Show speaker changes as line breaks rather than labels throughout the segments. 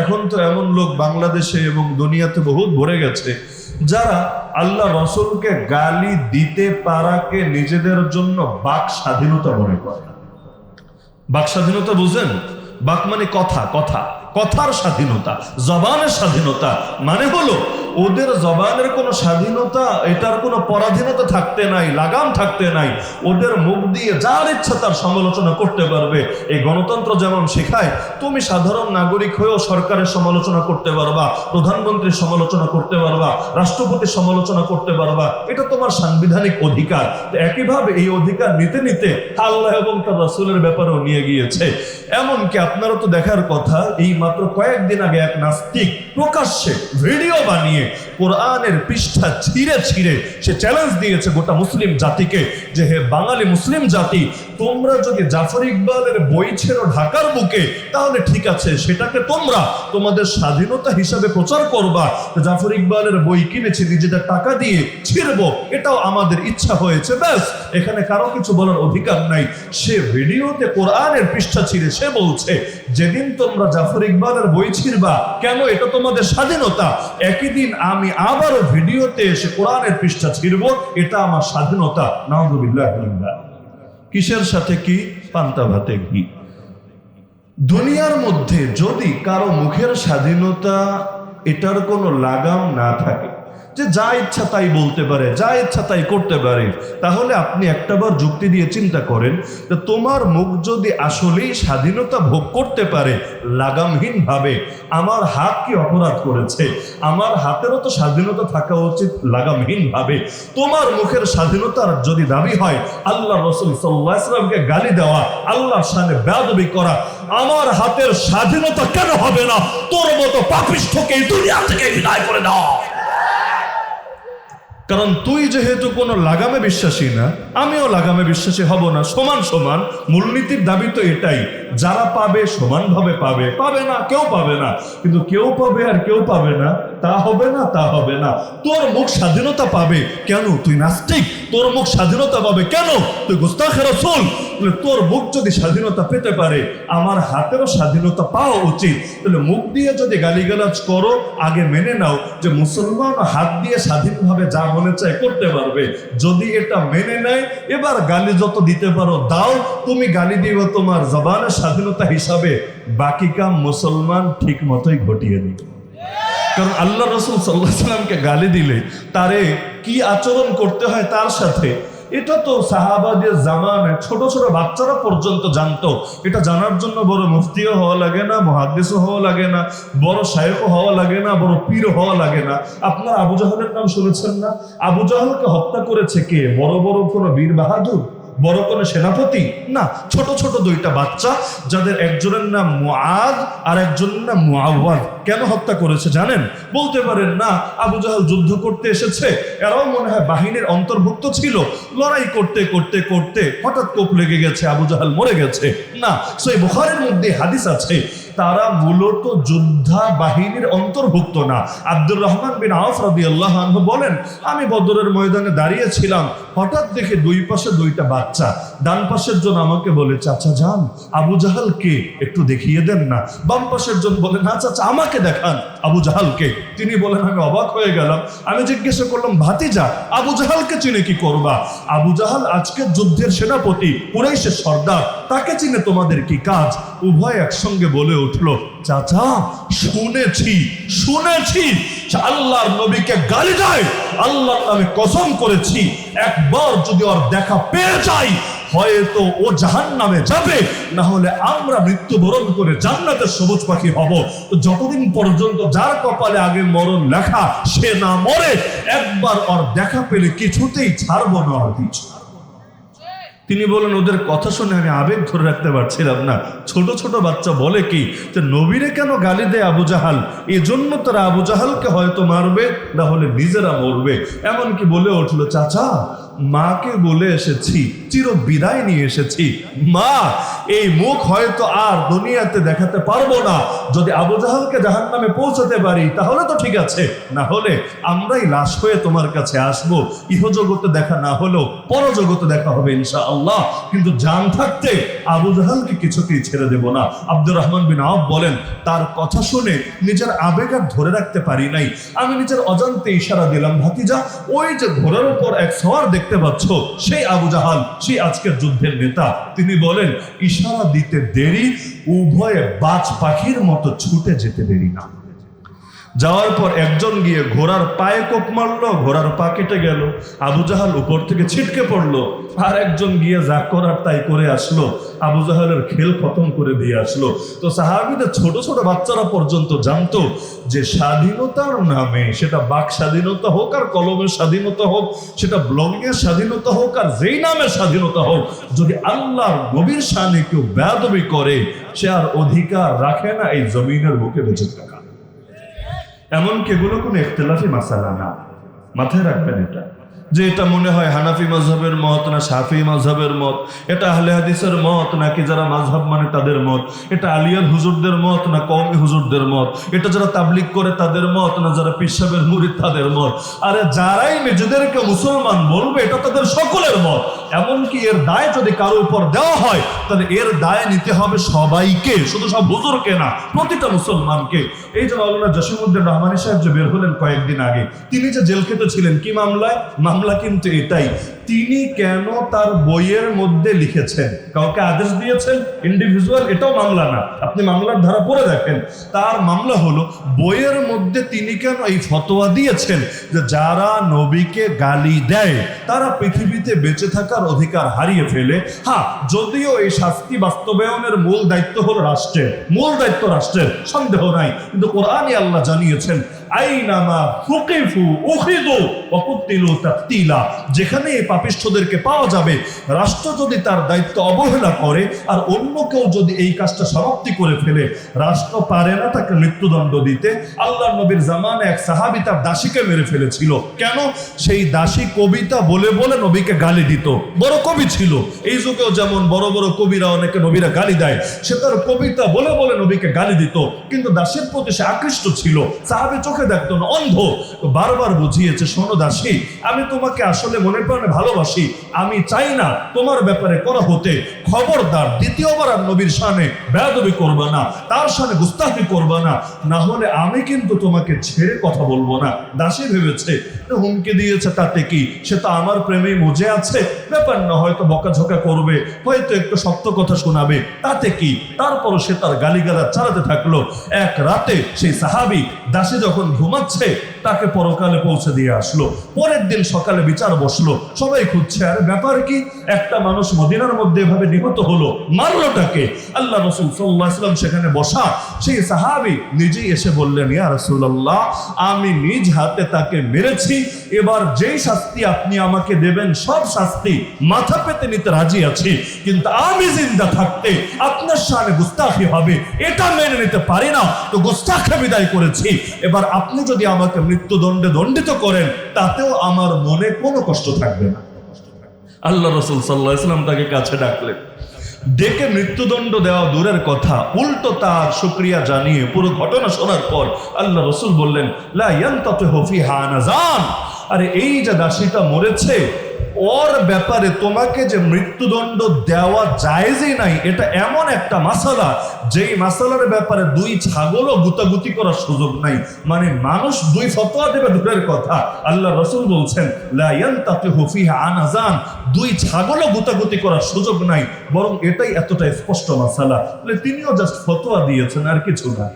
এখন তো এমন লোক বাংলাদেশে এবং দুনিয়াতে বহুত ভরে গেছে, যারা আল্লাহ রসুলকে গালি দিতে পারাকে নিজেদের জন্য বাক স্বাধীনতা মনে করে বাক স্বাধীনতা বুঝেন? বাক মানে কথা কথা। কথার স্বাধীনতা, জবানের স্বাধীনতা। মানে হলো, ওদের জবানের কোনো স্বাধীনতা, এটার কোনো পরাধীনতা থাকতে নাই, লাগাম থাকতে নাই। ওদের মুখ দিয়ে যার ইচ্ছা তার সমালোচনা করতে পারবে। এই গণতন্ত্র যেমন শেখায়, তুমি সাধারণ নাগরিক হয়েও সরকারের সমালোচনা করতে পারবা, প্রধানমন্ত্রীর সমালোচনা করতে পারবা, রাষ্ট্রপতির সমালোচনা করতে পারবা। এটা তোমার সাংবিধানিক অধিকার। একইভাবে এই অধিকার নিতে নিতে আল্লাহ এবং তার রাসূলের ব্যাপারেও নিয়ে গিয়েছে। এমনকি আপনারা তো দেখার কথা, এই মাত্র কয়েকদিন আগে এক নাস্তিক প্রকাশ্যে ভিডিও বানিয়ে কোরআনের পৃষ্ঠা ছিঁড়ে ছিঁড়ে সে চ্যালেঞ্জ দিয়েছে গোটা মুসলিম জাতিকে যে হে বাঙালি মুসলিম জাতি তোমরা যদি জাফর ইকবালের বই ছেড়ো ঢাকার বুকে, তাহলে ঠিক আছে, সেটাকে তোমরা তোমাদের স্বাধীনতা হিসাবে প্রচার করবা। জাফর ইকবালের বই কিনেছি, নিজেদের টাকা দিয়ে ছিড়বো, এটাও আমাদের ইচ্ছা হয়েছে, ব্যাস। এখানে কারও কিছু বলার অধিকার নাই। সে ভিডিওতে কোরআনের পৃষ্ঠা ছিঁড়ে, সে বলছে, যেদিন তোমরা জাফর ইকবালের বই ছিড়বা, কেন এটা তোমাদের স্বাধীনতা? একই দিন আমি আবারও ভিডিওতে এসে কোরআনের পৃষ্ঠা ছিড়বো, এটা আমার স্বাধীনতা। নাহদুবিল্লাহ কিসের সাথে কি? পান্তা ভাতে কি দুনিয়ার মধ্যে যদি কারও মুখের স্বাধীনতা এটার কোনো লাগাম না থাকে যে যা ইচ্ছা তাই বলতে পারে, যা ইচ্ছা তাই করতে পারে, তাহলে আপনি একটাবার যুক্তি দিয়ে চিন্তা করেন যে তোমার মুখ যদি আসলেই স্বাধীনতা ভোগ করতে পারে লাগামহীনভাবে, আমার হাত কি অপরাধ করেছে? আমার হাতেরও তো স্বাধীনতা থাকা উচিত লাগামহীনভাবে। তোমার মুখের স্বাধীনতার যদি দাবি হয়, আল্লাহ রসুল সাল্লাহ গালি দেওয়া, আল্লাহর সামনে বেয়াদবি করা, আমার হাতের স্বাধীনতা কেন হবে না? তোর মতো পাপিষ্ঠকে দুনিয়া থেকে বিদায় করে দাও। কারণ তুই যেহেতু কোনো লাগামে বিশ্বাসী না, আমিও লাগামে বিশ্বাসী হব না, সমান সমান। মূলনীতির দাবি তো এটাই, যারা পাবে সমানভাবে পাবে পাবে না, কেউ পাবে না। কিন্তু কেউ পাবে আর কেউ পাবে না, তা হবে না, তা হবে না। তোর মুখ স্বাধীনতা পাবে, কেন? তুই নাস্তিক। তোর মুখ স্বাধীনতা পাবে কেন? তুই গুস্তাখের রসুল। তাহলে তোর মুখ যদি স্বাধীনতা পেতে পারে, আমার হাতেরও স্বাধীনতা পাওয়া উচিত। তাহলে মুখ দিয়ে যদি গালিগালাজ করো, আগে মেনে নাও যে মুসলমান হাত দিয়ে স্বাধীনভাবে যা মনে চায় করতে পারবে। যদি এটা মেনে নেয়, এবার গালি যত দিতে পারো, দাও। তুমি গালি দিবে তোমার জবানের স্বাধীনতা হিসাবে। বাকি কাম মুসলমান ঠিক মতোই ঘটিয়ে দিবে কারণ আল্লাহ রসুল সাল্লাহ সাল্লামকে গালি দিলে, তারে কি আচরণ করতে হয় তার সাথে? এটা তো সাহাবাদের জামানায় ছোট ছোট বাচ্চারা পর্যন্ত জানতো। এটা জানার জন্য বড় মুফতিও হওয়া লাগে না মহাদেশও হওয়া লাগে না, বড় শায়কও হওয়া লাগে না, বড় পীর হওয়া লাগে না। আপনার আবু জাহালের নাম শুনেছেন না? আবু জাহালকে হত্যা করেছে কে? বড় বড় কোনো বীর বাহাদুর? বড় কোনো সেনাপতি? না, ছোট ছোট দুইটা বাচ্চা, যাদের একজনের নাম মুআদ আর একজনের নাম মুআওয়াদ কেন হত্যা করেছে জানেন? বলতে পারেন না, আবু জাহাল যুদ্ধ করতে এসেছে। এরাও মনে হয় বাহিনীর অন্তর্ভুক্ত ছিল। লড়াই করতে করতে করতে হঠাৎ কোপ লেগে গেছে, আবু জাহাল মরে গেছে। না, সেই বুখারের মধ্যে হাদিস আছে। তারা মূলত যোদ্ধা বাহিনীর অন্তর্ভুক্ত না। আব্দুর রহমান বিন আউফ রাদিয়াল্লাহু আনহু বলেন, আমি বদরের ময়দানে দাঁড়িয়েছিলাম। হঠাৎ দেখে দুই পাশে দুইটা বাচ্চা। ডান পাশের জন আমাকে বলে, চাচা যান। আবু জাহালকে একটু দেখিয়ে দেন না। বাম পাশের জন বলে, না চাচা, আমাকে দেখান। আবু জাহালকে। তিনি বলেন, আমি অবাক হয়ে গেলাম। আমি জিজ্ঞাসা করলাম, ভাতিজা, আবু জাহালকে চিনে কি করবা? আবু জাহাল আজকের যুদ্ধের সেনাপতি, কুরাইশের সর্দার। তাকে চিনে তোমাদের কি কাজ? উভয় একসঙ্গে বলে উঠল, চাচা, শুনেছি শুনেছি আল্লাহর নবীকে গালি দেয়। আল্লাহর নামে কসম করেছি, একবার যদি ওর দেখা পেয়ে যাই, হয়তো ও জাহান নামে যাবে। না হলে আমরা মৃত্যুবরণ করে জান্নাতের সবুজ পাখি হব। তো যতদিন পর্যন্ত যার কপালে আগে মরণ লেখা, সে না মরে, একবার ওর দেখা পেলে কিছুতেই ছাড়বো না ওর পিছু তিনি বলেন ওদের কথা শুনে আমি আবেগ ধরে রাখতে পারছিলাম না। ছোট ছোট বাচ্চা বলে কি, যে নবীরে কেন গালি দেয় আবু জাহাল? এজন্য তারা আবু জাহালকে হয়তো মারবে, না হলে নিজেরা মরবে। এমনকি বলে উঠল, চাচা মাকে বলে এসেছি, চির বিদায় নিয়ে এসেছি। মা, এই মুখ হয়তো আর দুনিয়াতে দেখাতে পারব না। যদি আবু জাহালকে জাহান নামে পৌঁছাতে পারি, তাহলে তো ঠিক আছে। না হলে আমরাই লাশ হয়ে তোমার কাছে আসব। ইহজগতে দেখা না হলেও পরজগতে দেখা হবে ইনশা আল্লাহ কিন্তু জান থাকতে আবু জাহালকে কিছুতেই ছেড়ে দেব না। আব্দুর রহমান বিন আওয়াব বলেন, তার কথা শুনে নিজের আবেগ আর ধরে রাখতে পারি নাই। আমি নিজের অজান্তে ইশারা দিলাম, ভাতিজা, ওই যে ঘোড়ার উপর এক সওয়ার দেখতে পাচ্ছ? সেই আবু জাহাল, সেই আজকের যুদ্ধের নেতা। তিনি বলেন, ইশারা দিতে দেরি, উভয়ে বাজ পাখির মতো ছুটে যেতে দেরি না। যাওয়ার পর একজন গিয়ে ঘোড়ার পায়ে কোপ মারলো, ঘোড়ার পা কেটে গেল। আবু জাহাল উপর থেকে ছিটকে পড়ল। আর একজন গিয়ে যা করার তাই করে আসলো। আবু জাহালের খেল খতম করে দিয়ে আসলো। তো সাহাবিদের ছোট ছোট বাচ্চারা পর্যন্ত জানতো যে স্বাধীনতার নামে সেটা বাক স্বাধীনতা হোক আর কলমের স্বাধীনতা হোক, সেটা ব্লগের স্বাধীনতা হোক আর যেই নামের স্বাধীনতা হোক, যদি আল্লাহর নবীর সামনে কেউ বেয়াদবি করে, সে আর অধিকার রাখে না, এই জমিনের বুকে বেঁচে থাকা। এমনকি এগুলো কোনো ইখতলাফি মাসালা না। মাথায় রাখবেন এটা। যে এটা মনে হয় হানাফি mazhabের মত না শাফি mazhabের মত, এটা আহলে হাদিসের মত নাকি যারা মাযহাব মানে তাদের মত, এটা আলিয়ার হুজুরদের মত না কওমি হুজুরদের মত, এটা যারা তাবলিগ করে তাদের মত না যারা পিসাবের মুরিদ তাদের মত। আরে যারাই নিজেদেরকে মুসলমান বলবে, এটা তাদের সকলের মত। এমনকি এর দায় যদি কারও উপর দেওয়া হয়, তাহলে এর দায় নিতে হবে সবাইকে, শুধু সব হুজুরকে না, প্রতিটা মুসলমানকে। এই যে মাওলানা জসিমুদ্দিন রহমানী সাহেব যে বের হলেন কয়েকদিন আগে, তিনি যে জেল খেতে ছিলেন, কি মামলায়? মামলা কিন্তু এটাই। তিনি কেন তার বইয়ের মধ্যে লিখেছেন? কাউকে আদেশ দিয়েছেন? ইন্ডিভিজুয়াল এটাও মামলা না। আপনি মামলার ধারা পড়ে দেখেন। তার মামলা হলো, বইয়ের মধ্যে তিনি কেন এই ফতোয়া দিয়েছেন? যে যারা নবীকে গালি দেয়, তারা পৃথিবীতে বেঁচে থাকার অধিকার হারিয়ে ফেলে। হ্যাঁ যদিও এই শাস্তি বাস্তবায়নের মূল দায়িত্ব হল রাষ্ট্রের। মূল দায়িত্ব রাষ্ট্রের, সন্দেহ নাই। কিন্তু কোরআনই আল্লাহ জানিয়েছেন আইনামা ফুকিফু উখিদু ওয়াকুতিলু তাকতিলা। যেখানে এই পাপিষ্ঠদেরকে পাওয়া যাবে, রাষ্ট্র যদি তার দায়িত্ব অবহেলা করে আর অন্য কেউ যদি এই কাজটা সমাপ্তি করে ফেলে, রাষ্ট্র পারে না তাকে মৃত্যুদণ্ড দিতে। আল্লাহ নবীর জামানে এক সাহাবি তার দাসীকে মেরে ফেলেছিল। কেন? সেই দাসী কবিতা বলে বলে নবীকে গালি দিত। বড় কবি ছিল। এই যুগেও যেমন বড় বড় কবিরা অনেকে নবীরা গালি দেয়, সে তার কবিতা বলে বলে নবীকে গালি দিত। কিন্তু দাসীর প্রতি সে আকৃষ্ট ছিল। সাহাবি চোখে দেখতো না অন্ধ। তো বারবার বুঝিয়েছে, শোনো দাসী, আমি তোমাকে আসলে মনে প্রাণে ভালোবাসি, আমি চাই না তোমার ব্যাপারে করা হতে। খবরদার, দ্বিতীয়বার আর নবীর সামনে বেয়াদবি করবা না, তার সামনে গুস্তাফি করবা না না হলে আমি কিন্তু তোমাকে ছেড়ে কথা বলব না। দাসী ভেবেছে হুমকি দিয়েছে তাতে কি? সে তো আমার প্রেমে মজে আছে। ব্যাপার না, হয়তো বকাঝকা করবে, হয়তো একটু শক্ত কথা শোনাবে, তাতে কি? তারপরও সে তার গালিগালা চালাতে থাকল। এক রাতে সেই সাহাবি দাসী যখন ঘুমাচ্ছে, তাকে পরকালে পৌঁছে দিয়ে আসলো। পরের দিন সকালে বিচার বসল। সবাই খুঁজছে, আর, ব্যাপার কি? একটা মানুষ মদিনার মধ্যে এভাবে নিহত হলো মারলোটাকে আল্লাহ রসুল সাল্লাহ ইসলাম সেখানে বসা। সেই সাহাবি নিজেই এসে বললেন, ইয়া রসুল্লাহ আমি নিজ হাতে তাকে মেরেছি। এবার যেই শাস্তি আপনি আমাকে দেবেন, সব শাস্তি মাথা পেতে নিতে রাজি আছি। কিন্তু আমি জিন্দা থাকতে আপনার সামনে গুস্তাখি হবে। এটা মেনে নিতে পারি না। তো গুস্তাখে বিদায় করেছি। এবার আপনি যদি আমাকে মৃত্যুদণ্ডে দণ্ডিত করেন, তাতেও আমার মনে কোনো কষ্ট থাকবে না। আল্লাহ রসুল সাল্লাহ ইসলাম তাকে কাছে ডাকলেন। ডেকে মৃত্যুদণ্ড দেওয়া দূরের কথা, উল্টো তার সুক্রিয়া জানিয়ে পুরো ঘটনা শোনার পর আল্লাহ রসুল বললেন, লা ইয়ানতাতু হফি হানাজান আরে এই যে দাসীটা মরেছে ওর ব্যাপারে তোমাকে যে মৃত্যুদণ্ড দেওয়া জায়েজই নাই, এটা এমন একটা মাসালা, যেই মাসালার ব্যাপারে দুই ছাগলও গুতাগুতি করার সুযোগ নাই। মানে মানুষ দুই ফতোয়া দেবে দূরের কথা। আল্লাহ রসুল বলছেন, লা ইয়ানতাতিহু ফিহা আনাজান। দুই ছাগলও গুতাগুতি করার সুযোগ নাই। বরং এটাই এতটা স্পষ্ট মাসালা। তিনিও জাস্ট ফতোয়া দিয়েছেন, আর কিছু না।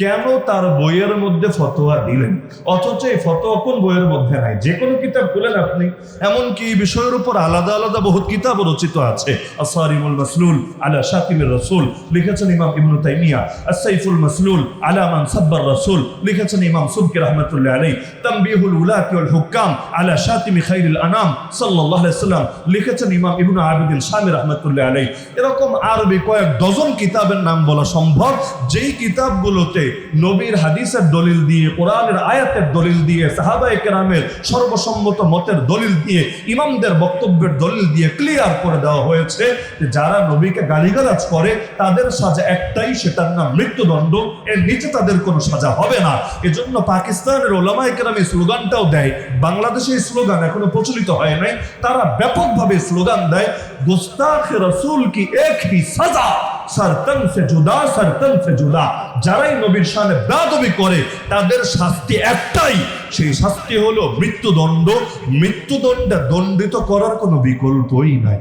কেন তার বইয়ের মধ্যে ফতোয়া দিলেন? অথচ এই ফতোয়া কোন বইয়ের মধ্যে নাই? যে কোনো কিতাব খুলেন আপনি। এমনকি এই বিষয়ের উপর আলাদা আলাদা বহুত কিতাব রচিত আছে। আসারিমুল মাসলুল আলা শাকিমের রসুল, লিখেছেন ইমাম ইবনু তাইমিয়া। আসাইফুল মাসলুল আলা মান সাব্বার রসুল, লিখেছেন ইমাম সুবকি রহমতুল্লাহ আলাই তানবিহুল উলাতি ওয়াল হুকাম আলা শাতিমি খাইরুল আনাম সাল্লাল্লাহু আলাইহি সাল্লাম লিখেছেন ইমাম ইবনু আবিদিন শামি রহমতুল্লাহ আলাই এরকম আরবি কয়েক ডজন কিতাবের নাম বলা সম্ভব। যেই কিতাবগুলোতে নবীর হাদিসের দলিল দিয়ে, কোরআনের আয়াতের দলিল দিয়ে, সাহাবায়ে কেরামের সর্বসম্মত মতের দলিল দিয়ে, ইমামদের বক্তব্যের দলিল দিয়ে ক্লিয়ার করে দেওয়া হয়েছে যারা নবীকে গালিগালাজ করে, তাদের সাজা একটাই, সেটার নাম মৃত্যুদণ্ড। এর নিচে তাদের কোনো সাজা হবে না। এজন্য পাকিস্তানের ওলামায়ে কেরাম এই স্লোগানটাও দেয়। বাংলাদেশে এই স্লোগান এখনও প্রচলিত হয় নাই। তারা ব্যাপকভাবে স্লোগান দেয়, গুস্তাখ রসুল কি এক সাজা। সারতন সে জুদা সরতন সে জুদা যারাই নবীর সামনে বেয়াদবি করে, তাদের শাস্তি একটাই। সেই শাস্তি হলো মৃত্যুদণ্ড। মৃত্যুদণ্ডে দণ্ডিত করার কোনো বিকল্পই নাই।